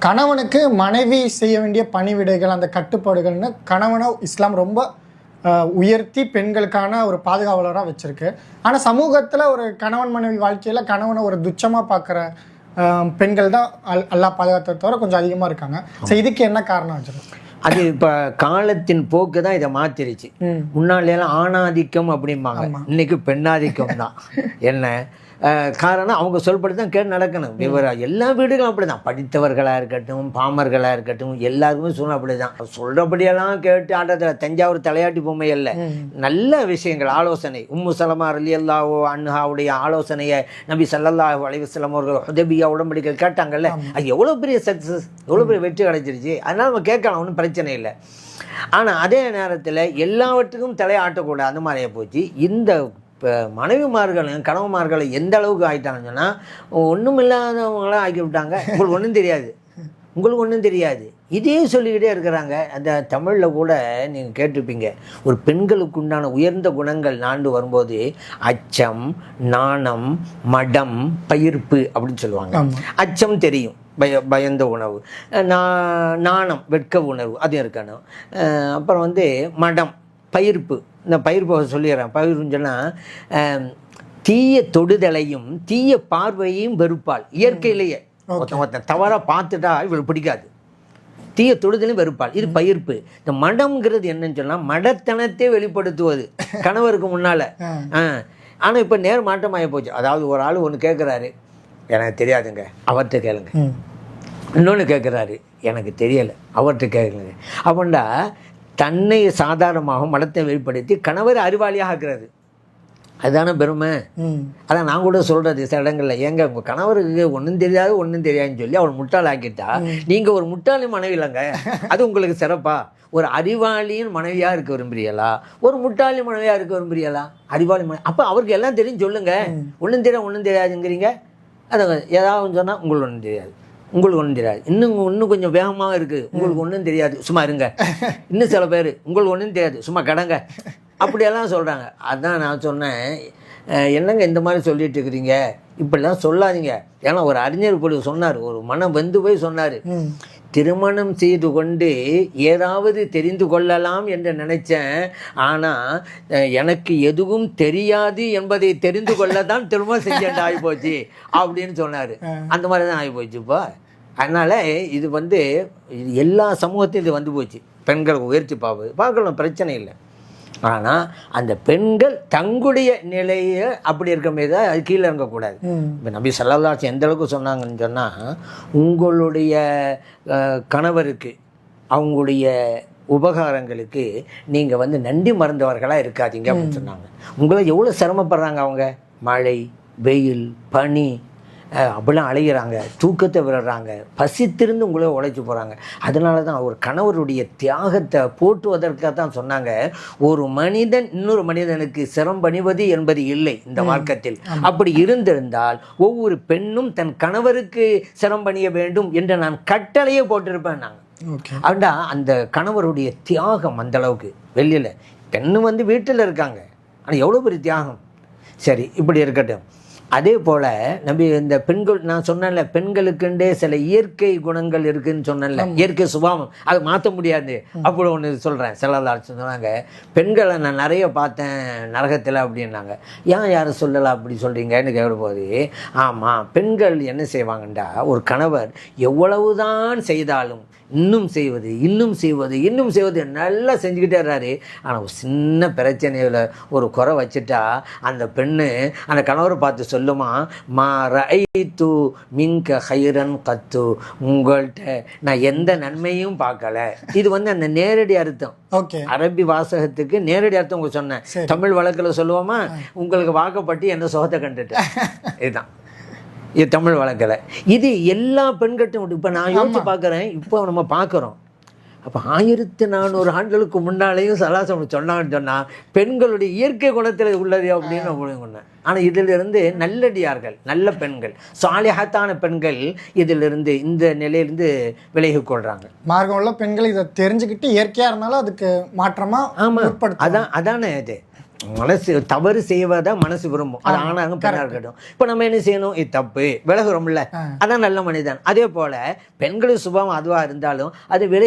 கணவனுக்கு மனைவி செய்ய வேண்டிய பணிவிடைகள் அந்த கட்டுப்பாடுகள்னு கணவனை இஸ்லாம் ரொம்ப உயர்த்தி பெண்களுக்கான ஒரு பாதுகாவலராக வச்சிருக்கு. ஆனால் சமூகத்தில் ஒரு கணவன் மனைவி வாழ்க்கையில் கணவனை ஒரு துச்சமாக பார்க்குற பெண்கள் தான் அல் அல்லா பாதுகாத்தை தவிர கொஞ்சம் அதிகமாக இருக்காங்க. ஸோ இதுக்கு என்ன காரணம் வச்சிருக்கோம் அது இப்போ காலத்தின் போக்கு தான் இதை மாத்திருச்சு. ம். முன்னாடியெல்லாம் ஆணாதிக்கம் அப்படிம்பாங்க. இன்னைக்கு பெண்ணாதிக்கம் தான் என்ன? காரணம் அவங்க சொல்படி தான் கேட்டு நடக்கணும். விவரம் எல்லா வீடுகளும் அப்படி தான் படித்தவர்களாக இருக்கட்டும் பாமர்களாக இருக்கட்டும் எல்லாருக்குமே சூழ்நிலை அப்படி தான் சொல்கிறபடியெல்லாம் கேட்டு ஆட்டத்தில் தஞ்சாவூர் தலையாட்டி பொம்மை அல்ல. நல்ல விஷயங்கள் ஆலோசனை. உம்மு சலமா அலி அல்லாவோ அன்ஹாவுடைய ஆலோசனையை நபி சல்லல்லாஹு அலைவசல்லம் அவர்கள் உதபியா உடம்படிகள் கேட்டாங்கல்ல அது எவ்வளோ பெரிய சக்ஸஸ் எவ்வளோ பெரிய வெற்றி கிடைச்சிருச்சு அதனால் நம்ம கேட்கலாம் ஒன்றும் பிரச்சனை இல்லை. ஆனால் அதே நேரத்தில் எல்லாவற்றுக்கும் தலையாட்டக்கூடாது. அந்த மாதிரியே போச்சு. இந்த இப்போ மனைவிமார்களும் கணவன்மார்களும் எந்த அளவுக்கு ஆயிட்டாங்கன்னு சொன்னால் ஒன்றும் இல்லாதவங்களாம் ஆக்கி விட்டாங்க. உங்களுக்கு ஒன்றும் தெரியாது. உங்களுக்கு ஒன்றும் தெரியாது. இதே சொல்லிக்கிட்டே இருக்கிறாங்க. அந்த தமிழில் கூட நீங்கள் கேட்டிருப்பீங்க. ஒரு பெண்களுக்கு உண்டான உயர்ந்த குணங்கள் நாண்டு வரும்போது அச்சம் நாணம் மடம் பயிர்ப்பு அப்படின்னு சொல்லுவாங்க. அச்சம் தெரியும். பய பயந்த உணவு. நா நாணம் வெட்க உணர்வு அது இருக்கணும். அப்புறம் வந்து மடம். பயிர்ப்பு. இந்த பயிர்ப்பு சொல்லிடுறேன். பயிர்ப்புன்னு சொன்னால் தீய தொடுதலையும் தீய பார்வையையும் வெறுப்பாள். இயற்கையிலேயே. ஒருத்தன் ஒருத்தன் தவறாக பார்த்துட்டா இவளுக்கு பிடிக்காது. தீய தொடுதலையும் வெறுப்பாள். இது பயிர்ப்பு. இந்த மடம்ங்கிறது என்னன்னு சொன்னால் மடத்தனத்தை வெளிப்படுத்துவது. கணவருக்கு முன்னால். ஆனால் இப்போ நேர் மாற்றமாகி போச்சு. அதாவது ஒரு ஆள் ஒன்று கேட்குறாரு எனக்கு தெரியாதுங்க. அவர்கிட்ட கேளுங்க. இன்னொன்று கேட்குறாரு எனக்கு தெரியலை. அவர்கிட்ட கேட்குங்க அப்படின்னா தன்னை சாதாரணமாக மடத்தை வெளிப்படுத்தி கணவர் அறிவாளியாக ஆக்குறது அதுதானே பெருமை. அதான் நான் கூட சொல்கிறது சில இடங்களில். ஏங்க உங்கள் கணவருக்கு ஒன்றும் தெரியாது ஒன்றும் தெரியாதுன்னு சொல்லி அவள் முட்டாள் ஆக்கிட்டா நீங்கள் ஒரு முட்டாளி மனைவி இல்லைங்க. அது உங்களுக்கு சிறப்பா? ஒரு அறிவாளியின் மனைவியாக இருக்க விரும்புறீங்களா? ஒரு முட்டாளி மனைவியாக இருக்க விரும்புறீங்களா? அறிவாளி மனைவி அப்போ அவருக்கு எல்லாம் தெரியும் சொல்லுங்க. ஒன்றும் தெரியாது ஒன்றும் தெரியாதுங்கிறீங்க. அதை ஏதாவது சொன்னால் உங்களுக்கு ஒன்றும் தெரியாது. உங்களுக்கு ஒன்றும் தெரியாது. இன்னும் இன்னும் கொஞ்சம் வேகமாக இருக்குது உங்களுக்கு ஒன்றும் தெரியாது. சும்மா இருங்க. இன்னும் சில பேர் உங்களுக்கு ஒன்றும் தெரியாது. சும்மா கடங்க. அப்படியெல்லாம் சொல்கிறாங்க அதான் நான் சொன்னேன். என்னங்க இந்த மாதிரி சொல்லிட்டு இருக்கிறீங்க? இப்படிலாம் சொல்லாதீங்க. ஏன்னா ஒரு அறிஞர் இப்படி சொன்னார். ஒரு மனம் வந்து போய் சொன்னார். திருமணம் செய்து கொண்டு ஏதாவது தெரிந்து கொள்ளலாம் என்று நினைச்சேன். ஆனால் எனக்கு எதுவும் தெரியாது என்பதை தெரிந்து கொள்ள தான் திருமணம் செஞ்சேன் ஆகிப்போச்சு அப்படின்னு சொன்னார். அந்த மாதிரி தான் ஆகிப்போச்சு இப்போ அதனால் இது வந்து எல்லா சமூகத்தையும் இது வந்து போச்சு. பெண்கள் உயர்த்தி பார்ப்பது. பார்க்கலாம் பிரச்சனை இல்லை. ஆனால் அந்த பெண்கள் தங்களுடைய நிலையை அப்படி இருக்க மீது அது கீழே இறங்கக்கூடாது. ம். இப்போ நபி சல்லல்லாஹு எந்த அளவுக்கு சொன்னாங்கன்னு சொன்னால் உங்களுடைய கணவருக்கு அவங்களுடைய உபகாரங்களுக்கு நீங்கள் வந்து நன்றி மறந்தவர்களாக இருக்காதீங்க அப்படின்னு சொன்னாங்க. உங்களை எவ்வளோ சிரமப்படுறாங்க அவங்க? மழை வெயில் பனி அப்படிலாம் அலைகிறாங்க தூக்கத்தை விடுறாங்க பசித்திருந்து உங்களே உழைச்சி போகிறாங்க அதனால தான் ஒரு கணவருடைய தியாகத்தை போற்றுவதற்காக தான் சொன்னாங்க ஒரு மனிதன் இன்னொரு மனிதனுக்கு சிரம் பணிவது என்பது இல்லை இந்த மார்க்கத்தில் அப்படி இருந்திருந்தால் ஒவ்வொரு பெண்ணும் தன் கணவருக்கு சிரம் பணிய வேண்டும் என்று நான் கட்டளையே போட்டிருப்பேன் நாங்கள் அப்படின்னா அந்த கணவருடைய தியாகம் அந்த அளவுக்கு. வெளியில் பெண்ணு வந்து வீட்டில் இருக்காங்க. ஆனால் எவ்வளோ பெரிய தியாகம்? சரி இப்படி இருக்கட்டும். அதே போல் நம்பி இந்த பெண்கள் நான் சொன்னேன்ல பெண்களுக்குண்டே சில இயற்கை குணங்கள் இருக்குன்னு சொன்னேன்ல. இயற்கை சுபாவம். அதை மாற்ற முடியாது. அப்படி ஒன்று சொல்கிறேன் சிலர் சொன்னாங்க பெண்களை நான் நிறைய பார்த்தேன் நரகத்தில் அப்படின்னாங்க. ஏன் யாரும் சொல்லலாம் அப்படி சொல்கிறீங்கன்னு கேட்கும்போது ஆமாம் பெண்கள் என்ன செய்வாங்கண்டா ஒரு கணவர் எவ்வளவுதான் செய்தாலும் இன்னும் செய்வது இன்னும் செய்வது இன்னும் செய்வது நல்லா செஞ்சுக்கிட்டே இருறாரு ஆனால் ஒரு சின்ன பிரச்சனையில் ஒரு குறை வச்சுட்டா அந்த பெண்ணு அந்த கணவரை பார்த்து சொல்லுமா மா ரைத்து மின்க ஹைரன் கத்து. உங்கள்கிட்ட நான் எந்த நன்மையும் பார்க்கல. இது வந்து அந்த நேரடி அர்த்தம். ஓகே. அரபி வாசகத்துக்கு நேரடி அர்த்தம் உங்களுக்கு சொன்னேன் தமிழ் வழக்கில் சொல்லுவோமா உங்களுக்கு வாக்கப்பட்டு என்ன சுகத்தை கண்டுட்டேன் இதுதான். இது தமிழ் வழக்கில். இது எல்லா பெண்கட்டும் இப்போ நான் யோசிச்சு பார்க்குறேன் இப்போ நம்ம பார்க்குறோம் அப்போ ஆயிரத்தி நானூறு ஆண்டுகளுக்கு முன்னாலேயும் சலாசம் சொன்னாங்கன்னு சொன்னால் பெண்களுடைய இயற்கை குணத்தில் உள்ளது அப்படின்னு நான் சொன்னேன். ஆனால் இதிலிருந்து நல்லடியார்கள் நல்ல பெண்கள் சாலிஹத்தான பெண்கள் இதிலிருந்து இந்த நிலையிலிருந்து விலகிக் கொள்கிறாங்க மார்க்கம் உள்ள பெண்கள் இதை தெரிஞ்சுக்கிட்டு இயற்கையாக இருந்தாலும் அதுக்கு மாற்றமாக ஆமாம் அதான் அதானே இது. மனசு தவறு செய்வதை மனசு விரும்பும். அது ஆணாக பெண்ணாக இருக்கட்டும் இப்போ நம்ம என்ன செய்யணும்? இது தப்பு. விலகுறோம்ல. அதான் நல்ல மனிதன். அதே போல பெண்களின் சுபாவம் அதுவா இருந்தாலும் அது விலை